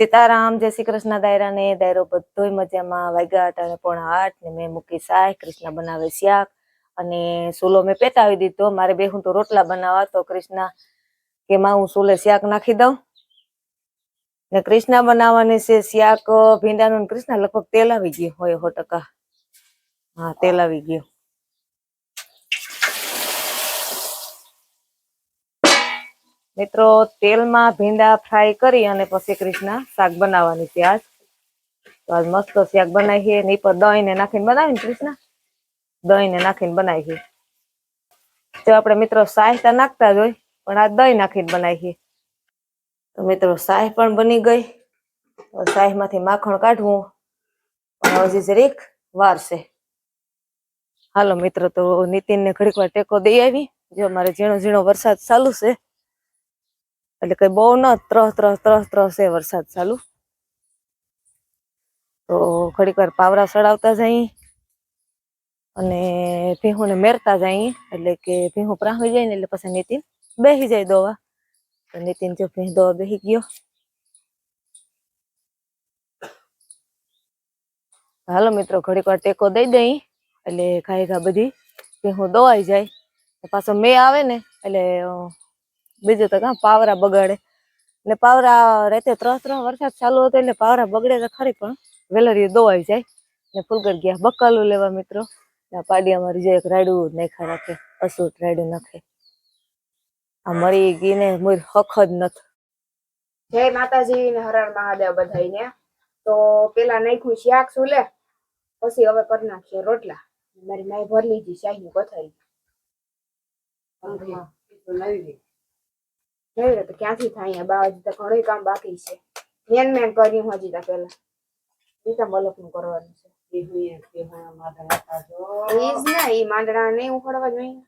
સીતારામ, જય શ્રી કૃષ્ણ દાયરા ને દાયરો બધોય મજામાં વાગ્યા અટાણે પોણા આઠ ને મેં મૂકી સાય કૃષ્ણ બનાવે શાક અને સુલો મેં પેટાવી દીધો. મારે બે હું તો રોટલા બનાવવા, તો કૃષ્ણ કે માં હું સુલે શાક નાખી દઉં. ને કૃષ્ણ બનાવવાની છે શાક ભીંડાનું કૃષ્ણ લગભગ તેલ આવી ગયું હોય સો ટકા. હા, તેલ આવી ગયું. મિત્રો, તેલમાં ભીંડા ફ્રાય કરી અને પછી કૃષ્ણ શાક બનાવવાની છે આજ. તો આજ મસ્ત શાક બનાવીએ, ને પર દહીં નાખીને બનાવીને કૃષ્ણ દહીં ને નાખીને બનાવીએ. તો આપણે મિત્રો સાય તો નાખતા જ હોય, પણ આ દહીં નાખીને બનાવીએ. તો મિત્રો સાય પણ બની ગઈ. તો માખણ કાઢવું. પણ હજી જરીક વારસે હાલો મિત્રો, તો નીતિનને ઘડીક વાર ટેકો દઈ આવી. જો મારે ઝીણો ઝીણો વરસાદ ચાલુ છે એટલે કઈ બહુ ન ત્રહ ત્રહ ત્રહ ત્રહ છે વરસાદ ચાલુ. તો ઘડીક વાર પાવરા સડાવતા જઈ અને ભીહું ને મેરતા જઈ, એટલે કે ભીહું પ્રાહી જાય ને એટલે પછી નીતિન બેસી જાય દોવા. તો નીતિન જો ભીહ દોવા બેસી ગયો. હાલો મિત્રો, ઘડીક વાર ટેકો દઈ દઈ, એટલે ખાઈ ઘા બધી ભીહું દોવાઈ જાય. પાછો મેં આવે ને, એટલે બીજું તો કાં પાવરા બગાડે. ને પાવરા રાતે ત્રણ ત્રણ વરસાદ ચાલુ હતો એટલે પાવરા બગડે તો ખરી પણ વેલરીએ દોવાઈ જાય. ને ફૂલગર ગયા બકાલું લેવા મિત્રો. પાડી અમારી જે એક રાયડું નાખા રાખે અસૂટ રાયડું નાખે. આ મરી ગઈ ને મોર હખ જ નથી. જય માતાજી ને હરણ મહાદેવ બધાઈને તો પેલા નાખ્યું શાક સુલે પછી હવે કરી નાખીએ રોટલા. મારી માય ભરી લીધી શાહી પથારી નવી તો ક્યાંથી થાય અહીંયા બા હજી તો ઘણું કામ બાકી છે મેન મેન કર્યું હજી તો પેલા બીજા મલકનું કરવાનું છે નહીં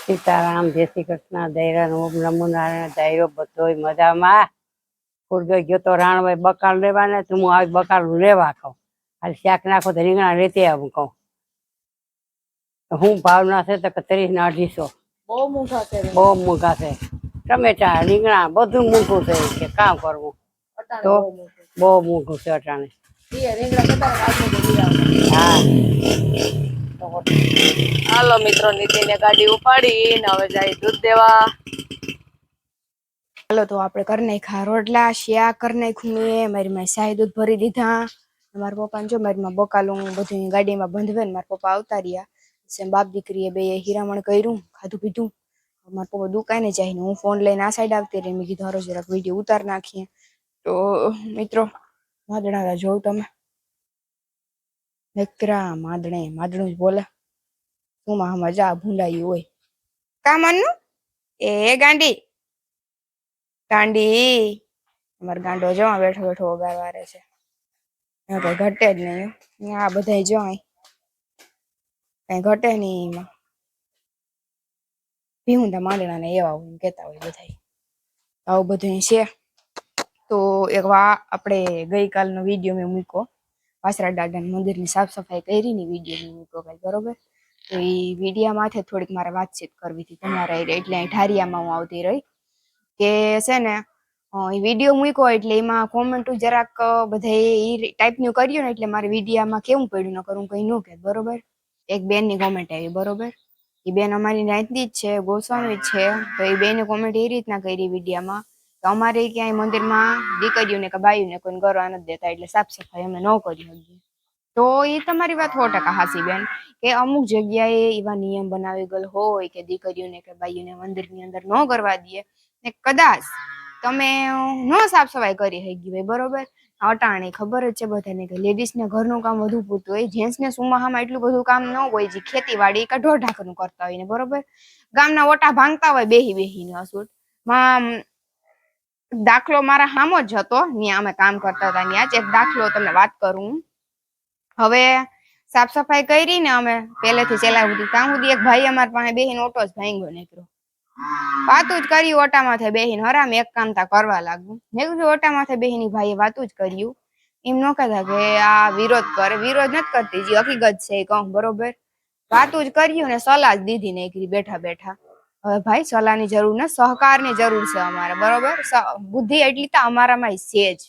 સીતારામ જય શ્રી કૃષ્ણ દૈરાન ઓમ નમો નારાયણ દાયરો બધોય મજામાં ફૂરગો ગયો તો રાણભાઈ બકાલ લેવા ને તું હું આવી બકાલ લેવા કહું હાલ શાક નાખો તો રીંગણા લેતી આવું કહું હું ભાવ ના છે તો કે ત્રીસ ને અઢીસો. બહુ મોંઘા છે બહુ મોંઘા છે. ટમેટા રીંગણા બધું મોંઘું છે કે કામ કરવું? તો? બહુ. મોંઘું છે. અટાણે. હાલો મિત્રો નીતિને ગાડી ઉપાડી ને હવે જાય દૂધ દેવા. હાલો તો આપણે કરી નાખ્યા રોટલા શિયા કરી નાખ્યું મેં. મારી માં શાહી દૂધ ભરી દીધા. મારા પપ્પાને જો મારી માં બકાલું બધું ગાડીમાં બંધવે ને મારા પપ્પા આવતા રહ્યા. પછી બાપ દીકરીએ બે હીરામણ કર્યું, ખાધું પીધું. મારા પપ્પા દુકાને જાય હું ફોન લઈને આ સાઈડ આવતી રહી. મેં કીધું, હારો જરાક વીડિયો ઉતાર નાખીએ. તો, મિત્રો, માદણા જોઉં તમે. નકરા માદણે, માદણું જ બોલે. શું માં મજા ભૂંડાયું હોય. કા માનનું? એ ગાંડી. ગાંડી. અમારો ગાંડો જવા બેઠો બેઠો વગાડવા રહે છે. ઘટે જ નહીં. આ બધા જો કઈ ઘટે નહીં એમાં. ભીહુંડા માંડણા ને એવા હોય કહેતા હોય બધા આવું બધું છે. તો એક વા આપણે ગઈકાલનો વીડિયો મેં મૂક્યો. વાસરા દાદા મંદિરની સાફ સફાઈ કરીની વીડિયો મેં મૂક્યો ભાઈ બરોબર? તો એ વિડીયા માથે થોડીક મારે વાતચીત કરવી હતી તમારા એટલે અહીં ઠારિયામાં હું આવતી રહી. કે છે ને એ વીડિયો મૂક્યો એટલે એમાં કોમેન્ટ જરાક બધા એ ટાઈપનું કર્યું ને એટલે મારે વિડીયામાં કેવું પડ્યું ન કરું, કઈ ન કે બરોબર? એક બેનની કોમેન્ટ આવી, બરોબર? એ બેન અમારી નાતની જ છે, ગોસ્વામી જ છે. તો એ બેને કોમેન્ટ એ રીતના કરી વિડીયામાં તો અમારે ક્યાંય મંદિરમાં દીકરીઓને કે બાયુને કોઈને કરવા નથી દેતા એટલે સાફ સફાઈ અમે ન કરી શકીએ. તો એ તમારી વાત સો ટકા હાસી બેન, કે અમુક જગ્યાએ એવા નિયમ બનાવી ગયેલ હોય કે દીકરીઓને કે બાઈઓને મંદિરની અંદર ન કરવા દઈએ. ને કદાચ તમે ન સાફ સફાઈ કરી શકી હોય બરોબર? અટાણે, ખબર જ છે બધાને કે લેડીઝને ઘરનું કામ વધુ પૂરતું હોય. જેન્ટ્સ ને સુમાહામાં એટલું બધું કામ ન હોય જે ખેતીવાડી કે ઢોર ઢાકરનું કરતા હોય ને, બરોબર? ગામના ઓટા ભાંગતા હોય બેહી બેહીને અસૂટમાં દાખલો મારા હામો જ હતો ત્યાં અમે કામ કરતા હતા ત્યાં એક દાખલો તમને વાત કરું. હવે સાફ સફાઈ કરી ને અમે પહેલેથી ચલાવી હતી ત્યાં સુધી એક ભાઈ અમારા પાસે બેહીને ઓટો જ ભાંગ્યો નીકળ્યો. વાતું જ કર્યું, ઓટા માથે બેહીને હરામ એક કામ તા કરવા લાગ્યું મેં કીધું, ઓટા માથે બેહીની ભાઈએ વાતું જ કર્યું. એમ ન કહેતા કે આ વિરોધ કરે. વિરોધ નથી કરતી, જે હકીકત છે એ કહું, બરોબર? વાતું જ કર્યું ને સલાહ જ દીધી ને એકરી બેઠા બેઠા. હવે ભાઈ, સલાહની જરૂર ને સહકારની જરૂર છે અમારે, બરોબર? બુદ્ધિ એટલી તો અમારામાં છે જ.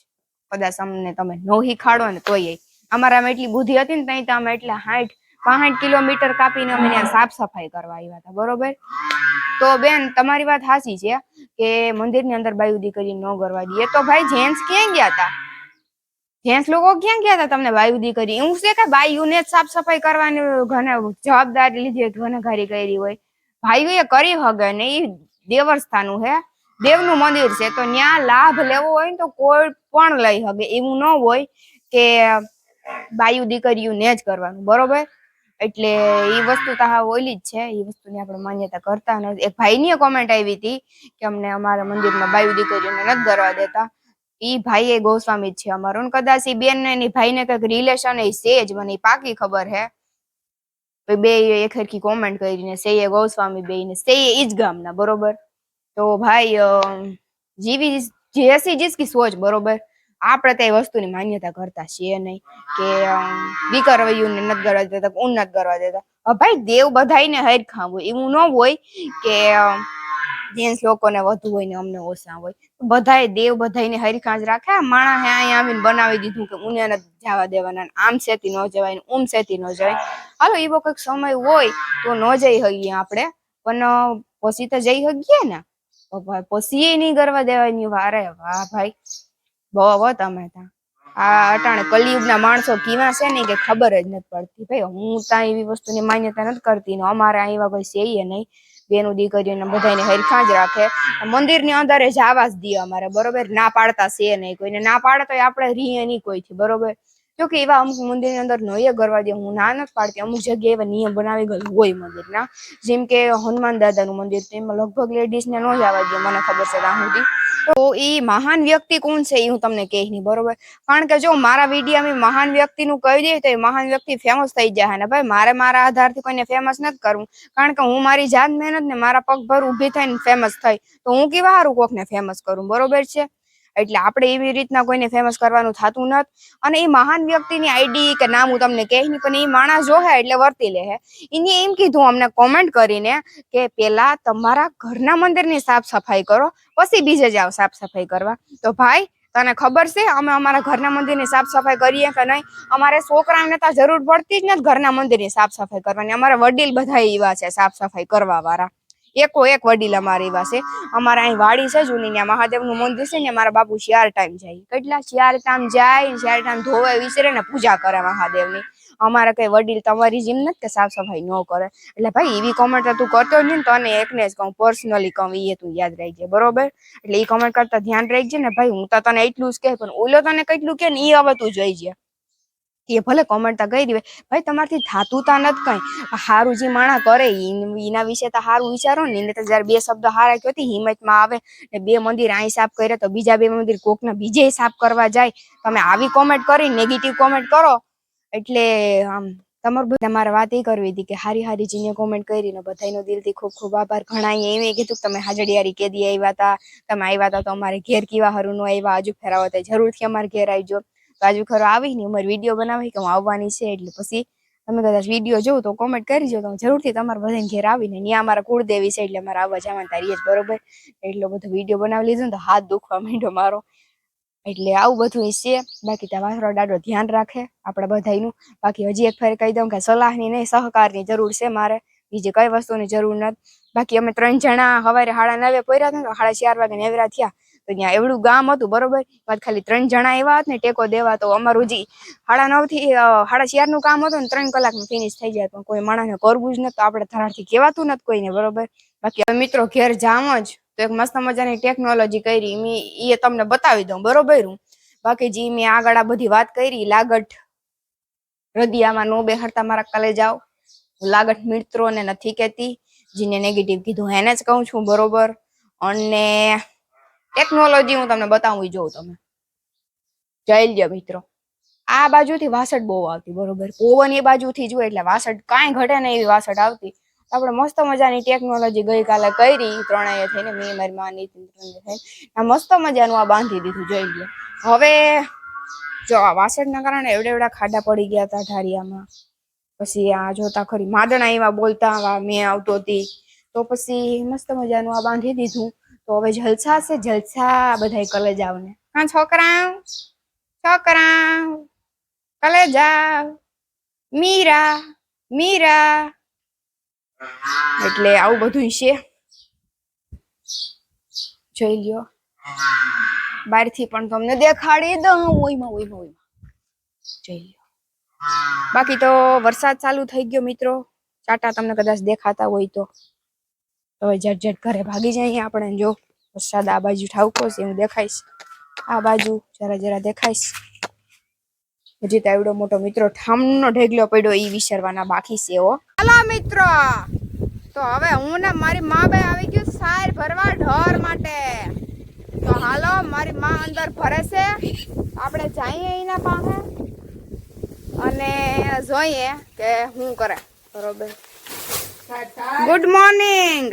કદાચ અમને તમે નો શીખાડો ને તોય અમારામાં એટલી બુદ્ધિ હતી ને ત્યાં તો અમે એટલે સાઠ પાંઠ કિલોમીટર કાપીને અમે ત્યાં સાફ સફાઈ કરવા આવ્યા હતા, બરોબર? તો બેન, તમારી વાત સાચી છે, કે મંદિરની અંદર બાયુ દીકરી ન કરવા દઈએ. તો ભાઈ, જેન્ટ્સ ક્યાં ગયા હતા જેન્ટ્સ લોકો ક્યાં ગયા હતા તમને બાયુ દીકરી? એવું છે કે બાયુને જ સાફ સફાઈ કરવાની ઘણે જવાબદારી લીધી ઘરે કરી હોય? ભાઈઓએ કરી હગે ને એ દેવસ્થાનું હે, દેવનું મંદિર છે, તો ત્યાં લાભ લેવો હોય ને તો કોઈ પણ લઈ હગે. એવું ન હોય કે બાયુ દીકરીઓને જ કરવાનું, બરોબર? એટલે એ વસ્તુ તો હા ઓલી જ છે. એ વસ્તુની આપણે માન્યતા કરતા નથી એક ભાઈની કોમેન્ટ આવી હતી કે અમને અમારા મંદિરમાં બાયુ દીકરીઓને નથી કરવા દેતા. એ ભાઈ એ ગોસ્વામી જ છે અમારો. કદાચ ઈ બેન ને ભાઈને કંઈક રિલેશન એ છે જ, મને પાકી ખબર હે. બે એક હરખી કોમેન્ટ કરીને સે એ ગોસ્વામી બે ને સે એ ઈજ ગામના, બરોબર? તો ભાઈ જીવી જેસી જીસકી સોચ બરોબર? આપણે તે વસ્તુની માન્યતા કરતા છીએ નહીં કે દીકરવૈયુંને નથી કરવા દેતા ઊન કરવા દેતા. ભાઈ દેવ બધાયને હરખા હોય એવું ન હોય કે જેન્ટ્સ લોકોને વધુ હોય ને અમને ઓછા હોય. બધાએ દેવ બધાયને હરખા જ રાખે. માણા હે અહીંયા આવીને બનાવી દીધું કે ઉને જવા દેવાના આમ સેતી ન જવાય ને ઉમ સેતી ન જવાય. હાલો એવો કંઈક સમય હોય તો ન જઈ શકીએ આપણે. પણ પછી તો જઈ શકીએ ને. પછી એ નહીં કરવા દેવાની. વારે વાહ ભાઈ. બહુ તમે ત્યાં. આ અટાણે કલિયુગના માણસો કીવા છે ને કે ખબર જ નથી પડતી. ભાઈ, હું ત્યાં એવી વસ્તુની માન્યતા નથી કરતી ને અમારે એવા કોઈ છે નહીં. બેનું દીકરીઓને બધાને હરખા જ રાખે. મંદિરની અંદર જ આવા જ દે અમારે, બરોબર? ના પાડતા છે નહીં. કોઈને ના પાડે તો આપણે રીએ નહીં કોઈથી, બરોબર? જો કે એવા અમુક મંદિરની અંદર નોય કરવા દે, હું ના નથી પાડતી. અમુક જગ્યાએ એવા નિયમ બનાવી ગયેલા હોય મંદિરના. જેમ કે હનુમાન દાદાનું મંદિર તો એમાં લગભગ લેડીઝને ન જવા દે, મને ખબર છે ત્યાં તો એ મહાન વ્યક્તિ કોણ છે એ હું તમને કહી નહીં, બરોબર? કારણ કે જો મારા વિડીયોમાં મહાન વ્યક્તિનું કહી દઈએ તો એ મહાન વ્યક્તિ ફેમસ થઈ જાય. ને ભાઈ, મારે મારા આધારથી કોઈને ફેમસ નથી કરવું. કારણ કે હું મારી જાત મહેનત ને મારા પગભર ઊભી થઈને ફેમસ થઈ. તો હું કેવા હારું કોકને ફેમસ કરું, બરોબર છે? એટલે આપણે એવી રીતના કોઈને ફેમસ કરવાનું થતું નથી અને એ મહાન વ્યક્તિની આઈડી કે નામ હું તમને કહે નહીં, પણ એ માણસ જોહે એટલે વર્તી લે હે. એને એમ કીધું અમને કોમેન્ટ કરીને કે પેલા તમારા ઘરના મંદિરની સાફ સફાઈ કરો, પછી બીજે જાઓ સાફ સફાઈ કરવા. તો ભાઈ, તને ખબર છે અમે અમારા ઘરના મંદિરની સાફ સફાઈ કરીએ કે નહીં? અમારે છોકરાને તો જરૂર પડતી જ નથી ઘરના મંદિરની સાફ સફાઈ કરવાની. અમારા વડીલ બધા એવા છે સાફ સફાઈ કરવા વાળા એકો એક વડીલ અમારી પાસે અમારા અહીં વાડી છે જૂની, ત્યાં મહાદેવનું મંદિર છે ને મારા બાપુ શિયાર ટાઈમ જાય. કેટલા શિયાર ટાઈમ જાય શિયાર ટાઈમ ધોવે વિસરે ને પૂજા કરે મહાદેવની. અમારે કઈ વડીલ તમારી જેમ નથી કે સાફ સફાઈ ન કરે. એટલે ભાઈ, એવી કોમેન્ટ તું કરતો નહીં તને એકને જ કહું પર્સનલી કહું એ તું યાદ રાખજે, બરોબર? એટલે એ કોમેન્ટ કરતા ધ્યાન રાખજે ને ભાઈ, હું તો તને એટલું જ કહે, પણ ઓલો તને કેટલું કે ને એ હવે તું જોઈજે એ ભલે કોમેન્ટ તો કરી દે, ભાઈ તમારથી થાતું તા નથી કઈ. હારું જે માણા કરે એના વિશે તો હારું વિચારો ને, એને તો જયારે બે શબ્દ હારા કહેતી હિંમતમાં આવે. ને બે મંદિર અહીં સાફ કરે તો બીજા બે મંદિર કોકના બીજે સાફ કરવા જાય. તમે આવી કોમેન્ટ કરી નેગેટિવ કોમેન્ટ કરો. એટલે આમ તમારે બધા મારે વાત એ કરવી હતી કે હારી હારી જીને કોમેન્ટ કરીને બધાનો દિલથી ખૂબ ખૂબ આભાર. ઘણા એમ કીધું કે તમે હાજડિયારી કેદી આવ્યા હતા તમે આવ્યા હતા તો અમારે ઘેર કેવા હારું નો આવ્યા, હજુ ફેરાવતા જરૂરથી અમારે ઘેર આવજો. તો ખરો આવી ને અમારી વીડિયો બનાવી કે હું આવવાની છે એટલે પછી તમે કદાચ વીડિયો જોવો તો કોમેન્ટ કરજો તો જરૂરથી તમારે બધાને ઘેર આવીને ત્યાં અમારા કુળદેવી છે એટલે અમારે આવવા જવાનું તારી જ બરોબર. એટલો બધો વીડિયો બનાવી લીધો ને તો હાથ દુખવા માંડ્યો મારો. એટલે આવું બધું છે. બાકી ત્યાં વાસરો દાડો ધ્યાન રાખે આપણા બધાનું બાકી હજી એક ફેર કહી દઉં કે સલાહની નહીં, સહકારની જરૂર છે મારે. બીજી કઈ વસ્તુની જરૂર નથી. બાકી અમે ત્રણ જણા સવારે સાડા નવે પડ્યા હતા સાડા ચાર વાગે નેવરા થયા. ત્યાં એવડું ગામ હતું બરોબર? વાત ખાલી ત્રણ જણા એવા હતા ને ટેકો દેવા તો અમારું જી સાડા નવથી અ, સાડા ચારનું કામ હતું ને ત્રણ કલાકમાં ફિનિશ થઈ જાય. પણ કોઈ માણસને કરવું જ નથી તો આપણે થી કહેવાતું નથી કોઈને બરોબર? બાકી મિત્રો ઘેર જામ જ તો એક મસ્ત મજાની ટેકનોલોજી કરી મેં એ તમને બતાવી દઉં બરોબર? બાકી જી મેં આગળ આ બધી વાત કરી લાગટ હૃદયામાં નો બેહરતા મારા કલે જાઓ. લાગટ મિત્રોને નથી કહેતી જેને નેગેટિવ કીધું એને જ કહું છું બરોબર? અને ટેકનોલોજી હું તમને બતાવું જોઉં તમે. જઈ લ્યો મિત્રો. આ બાજુથી વાસટ બહુ આવતી, બરોબર? પવન એ બાજુથી જો એટલે વાસટ કાંઈ ઘટે નહીં એવી વાસટ આવતી. આપણે મસ્ત મજાની ટેકનોલોજી ગઈકાલે કરી ત્રણેય થઈને, મેં, મારી માં, નીતિન થઈને, આ મસ્ત મજાનું આ બાંધી દીધું, જોઈ લ્યો. હવે, જો આ વાસણના કારણે એવડે એવડા ખાડા પડી ગયા હતા ઢારિયામાં પછી આ જોતા ખરી, માદણા એવા બોલતા મેં આવતો હતી તો પછી મસ્ત મજાનું આ બાંધી દીધું. તો હવે જલસા છે, જલસા બધા કલે જાવને હા છોકરા છોકરા કલે જાવ મીરા મીરા. એટલે આવું બધું છે. જોઈ લ્યો. બહારથી પણ તમને દેખાડી દઉં. ઓઈમાં ઓઈમાં ઓઈમાં જોઈ લ્યો. બાકી તો વરસાદ ચાલુ થઈ ગયો મિત્રો. ચાટા તમને કદાચ દેખાતા હોય તો. હવે ઝટ ઝટ ઘરે ભાગી જઈએ આપણે જો વરસાદ આ બાજુ ઠાવકો છે, હું દેખાઈશ. આ બાજુ જરા જરા દેખાઈશ. હજી તો એવડો મોટો મિત્રો ઠામનો ઢેગલો પડ્યો એ વિસરવાના બાકી છે એવો હાલો મિત્રો, તો હવે હું ને મારી મા બે આવી ગયું સાર ભરવા ઢોર માટે. તો હાલો, મારી મા અંદર ભરે છે. આપણે જઈએ એના પાસે અને જોઈએ કે શું કરે. બરોબર. Good morning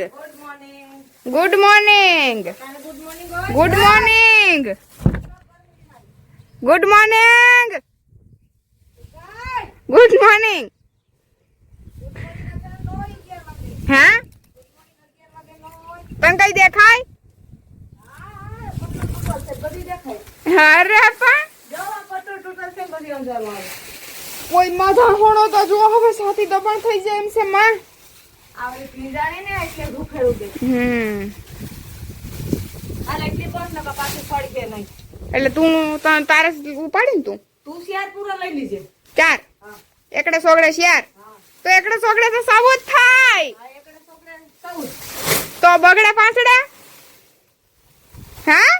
good morning good morning good morning good morning હા તને કઈ દેખાય? અરે પણ. કોઈ માથા હોણો તો જો હવે સાથી દબાણ થઈ જાય એમ છે, માં. હમ. એટલે તું તારે ઉપાડી ને તું? તું શિયાર પૂરો લઈ લીજે. ચાર? એકડે સોગડે શિયાર તો એકડે સોગડે તો સાબુત થાય. તો બગડે પાંચડે? હા?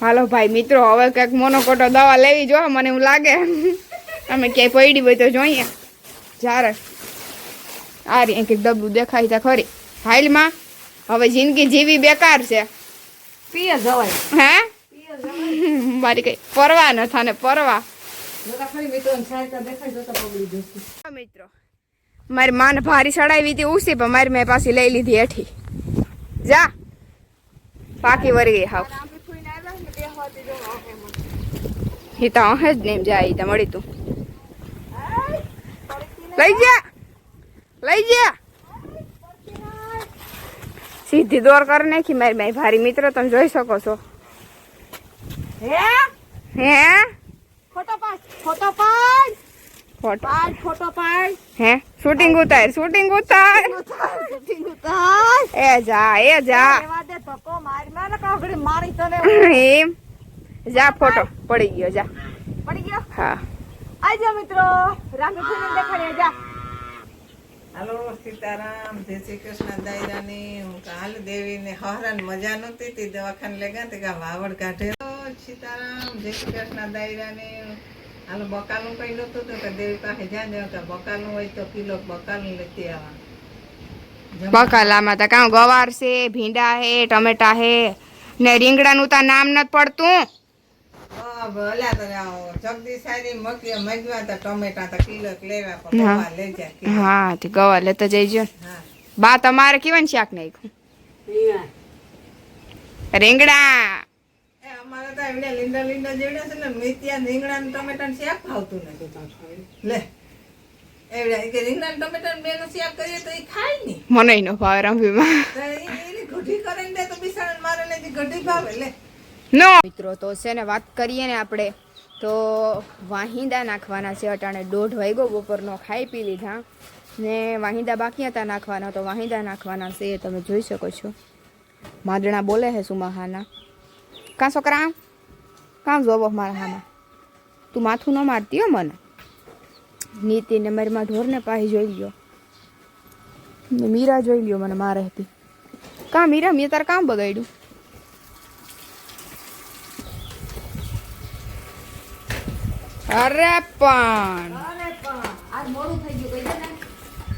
હાલો ભાઈ મિત્રો હવે કંઈક મોનોકોટો દવા લેવી જો મને એવું લાગે. અમે ક્યાંય પડી હોય તો જોઈએ. જ્યારે આ રે કંઈક ડબ્બું દેખાય છે ખરી. હાલમાં હવે જિંદગી જીવી બેકાર છે. પીએ જવાય. હે? મારી કઈ પરવા ન થાને પરવા. મિત્રો મારી માને ભારી ચડાવી હતી ઉસી પણ મારી મેં પાછી લઈ લીધી હેઠી. જા. પાકી વરી ગઈ હાવ. હિતા તો અહે જ નેમ જાય ઈ તો મળી તું. લઈ જા. લઈ જા. સીધી દોર કરી નાખી મારી ભાઈ ભારી મિત્ર તમે જોઈ શકો છો. હે? હે? ફોટો પાડ ફોટો પાડ. ફોટો પાડ ફોટો પાડ. હે? શૂટિંગ ઉતાર શૂટિંગ ઉતાર. શૂટિંગ ઉતાર એ જા એ જા. એવા દે ધક્કો મારી મને કાગડી મારી તને. એમ. જા ફોટો. પડી ગયો જા. પડી ગયો? હા. આજો મિત્રો. રામી ફૂલને દેખાડીએ જા. હાલો સીતારામ. જય શ્રી કૃષ્ણ દાયરાની. હું કાલ દેવીને હરણ મજા નહોતી તી દવાખાને લઈ ગયા તે કા વાવડ કાઢે. સીતારામ. જય શ્રી કૃષ્ણ દાયરાની. હાલો બકાલું કઈ નહોતું તો કે દેવી પાસે જ્યાં દેવા કે બકાલું હોય તો કિલો બકાલું લેતી આવા બકાલામાં તો કાં ગવાર છે ભીંડા હે ટમેટા હે ને રીંગણાનું તો નામ નથી પડતું. હા. તે ગવાર લેતા જઈજો બા તમારે કેવાનું શાક નાખ્યું? રીંગણા. અમારે તો એવડે લીંડા લીંડા જેવડા છે ને મેથિયા રીંગણા ને ટમેટા ને શાક ભાવતું નથી લે મને નો ભાવે એ- એની ગઢી કરીને દે તો બિસાડા મારે ને ગઢી ભાવે લે. નો! મિત્રો, તો છે ને વાત કરીએ ને આપણે, તો વાહિંદા નાખવાના છે અટાણે. દોઢ વાગ્યો બપોરનો, ખાઈ પી લીધા. ને વાહિંદા બાકી હતા નાખવાના, તો વાહિંદા નાખવાના છે એ તમે જોઈ શકો છો. માદણા બોલે છે સુમાહાના. કાં છોકરા? કાં જોવો મારા હામાં. તું માથું ન મારતી હો મને. નીતિ ને મારી માં ઢોરને પાહી જોઈ લ્યો. મીરા જોઈ લ્યો મને મારે હતી કાં મીરા? મેં તારે કામ બગાડ્યું. અરે પણ.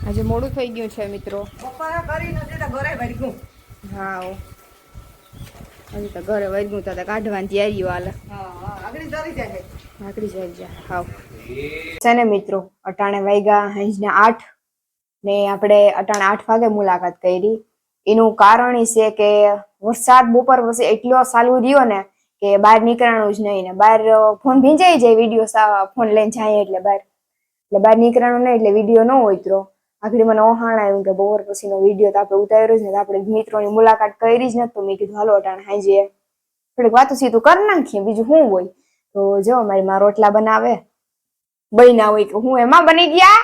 આજ મોડું થઈ ગયું છે મિત્રો. હા હજી તો ઘરે વર્ગું તો કાઢવાની તૈયારીઓ હાલે. ધરી જાય આકડી જાય હાવ છે ને મિત્રો અટાણે વાગ્યા હાંજના આઠ. ને આપણે અટાણે આઠ વાગે મુલાકાત કરી. એનું કારણ એ છે કે વરસાદ બપોર પછી એટલો સારું રહ્યો ને કે બહાર નીકળવાનું જ નહીં ને બહાર ફોન ભીંજાઈ જાય વીડિયો ફોન લઈને જાય એટલે બહાર. એટલે બહાર નીકળવાનું નહીં એટલે વીડિયો ન ઉતરો. આખરી મને ઓહાણ આવ્યું કે બપોર પછીનો વીડિયો તો આપણે ઉતાર્યો જ ને આપણે મિત્રોની મુલાકાત કરી જ નથી તો મેં કીધું, હાલો અટાણે, હાંજે. થોડીક વાતો સીધું કરી નાખીએ. બીજું શું હોય? તો જો, મારી માં રોટલા બનાવે. બન્યા હોય કે હું એમાં બની ગયા?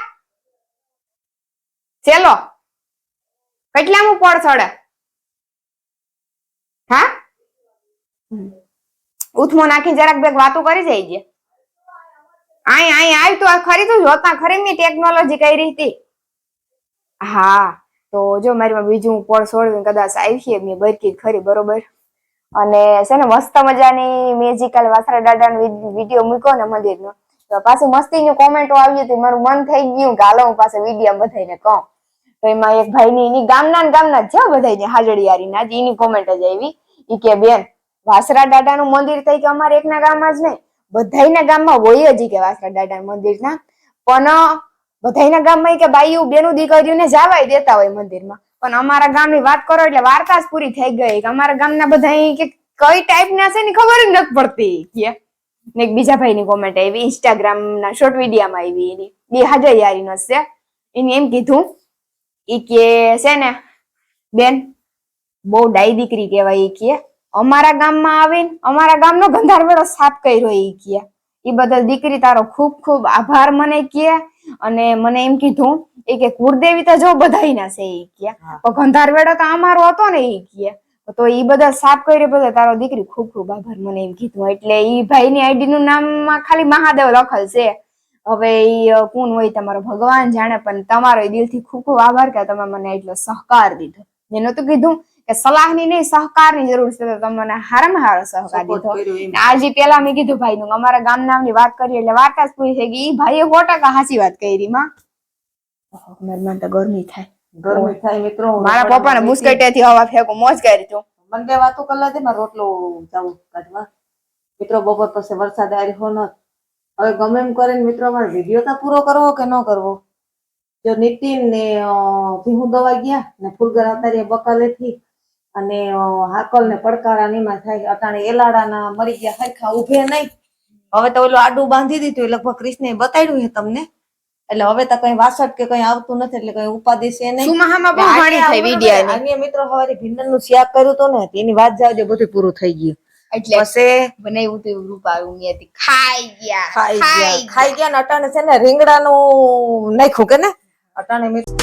ચેલો. કેટલામાં પડ ચડે હા? ઉથમો નાખી જરાક બેક વાતો કરી જાય છે. આય આય આય, તો ખરી તો જોતા ખરી ની ટેકનોલોજી કઈ હતી. હા, તો જો મારી બીજું પળ છોડવીને કદાચ આવી મેં બરકી ખરી, બરોબર? અને છે ને મસ્ત મજાની મેજિકલ વાસરા દાદાનો વીડિયો મૂક્યો ને મંદિરનો. તો પાછી મસ્તીની કોમેન્ટો આવી હતી, મારું મન થઈ ગયું ગાલો હું પાસે વીડિયો બધાને કહું. તો એમાં એક ભાઈની, એની ગામના ને ગામના જ છે બધાને હાજડિયારીના જ, એની કોમેન્ટ જ આવી. ઈ કે, બેન વાસરા દાદાનું મંદિર થઈ કે અમારે એકના ગામમાં જ નહીં. બધાના ગામમાં હોય જ કે વાસરા દાદાના મંદિરના. પણ બધાના ગામમાં કે બાઈઓ, બેનું દીકરીઓને જાવાય દેતા હોય મંદિરમાં. પણ અમારા ગામની વાત કરો એટલે વાર્તા જ પૂરી થઈ ગઈ કે અમારા ગામના બધા કે કઈ ટાઈપના છે ને ખબર જ નથી પડતી. કે ને એક બીજા ભાઈની કોમેન્ટ આવી ઇન્સ્ટાગ્રામ ના શોર્ટ વિડીયામાં આવી એની. બે હાજર યારીનો છે. એને એમ કીધું ઈ કે છે ને, બેન, બહુ ડાઈ દીકરી કહેવાય કે. અમારા ગામમાં આવીને અમારા ગામનો ગંધારવેળો સાફ કર્યો એ કે. એ બદલ દીકરી તારો ખૂબ ખૂબ આભાર મને કે. અને મને એમ કીધું એ કે કુળદેવી તો જો બધાયના છે એ કે. પણ ગંધારવેડો તો અમારો હતો ને એ કે. તો એ બધા સાફ કર્યો બધા તારો દીકરી ખૂબ ખૂબ આભાર મને એમ કીધું. એટલે એ ભાઈની આઈડી નું નામમાં ખાલી મહાદેવ લખલ છે. હવે ઈ અ, કોણ હોય તમારો ભગવાન જાણે પણ તમારો દિલથી ખૂબ ખૂબ આભાર કે તમે મને એટલો સહકાર દીધો. મેં નતું કીધું કે સલાહની નહીં સહકારની જરૂર છે તો તમને મને હારામાં હારો સહકાર દીધો. આજે પેલા મેં કીધું ભાઈ નું અમારા ગામ નામની વાત કરી એટલે વાર્તા જ પૂરી થઈ ગઈ. ભાઈએ સો ટકા સાચી વાત કરી માં. મારી તો ગરમી થાય. ગરમી થાય મિત્રો. મારા પપ્પાને બુસ્કેટેથી હવા ફેંકું મોજ કરી તું. મને વાતો કલા દે રોટલો જાઉં કાઢવા. મિત્રો બપોર પછી વરસાદ આવ્યો ન. હવે ગમે એમ કરીને મિત્રો અમારે વીડિયો તો પૂરો કરવો કે ન કરવો? જો નીતિન ને ભીહું દવા ગયા ને ફૂલગર અતારે બકાલેથી અને હાકલ ને પડકારા એમાં થાય. અટાણે એલાડાના મરી ગયા હરખા ઉભે નહીં. હવે તો ઓલું આડું બાંધી દીધું લગભગ કૃષ્ણે બતાડ્યું છે તમને. એટલે હવે તો કઈ વાસટ કે કઈ આવતું નથી એટલે કઈ ઉપાધિ છે નહીં. અન્ય મિત્રો હવે ભીંડનનું શ્યાગ કર્યું હતું ને તેની વાત જાવજે બધું પૂરું થઈ ગયું. એટલે પછી બનાવ્યું તો રૂપ આવ્યું મેં ખાઈ ગયા ખાઈ ગયા ખાઈ ગયા ને અટાણે છે ને રીંગણાનું નાખ્યું કે ને? અટાણે મિત્રો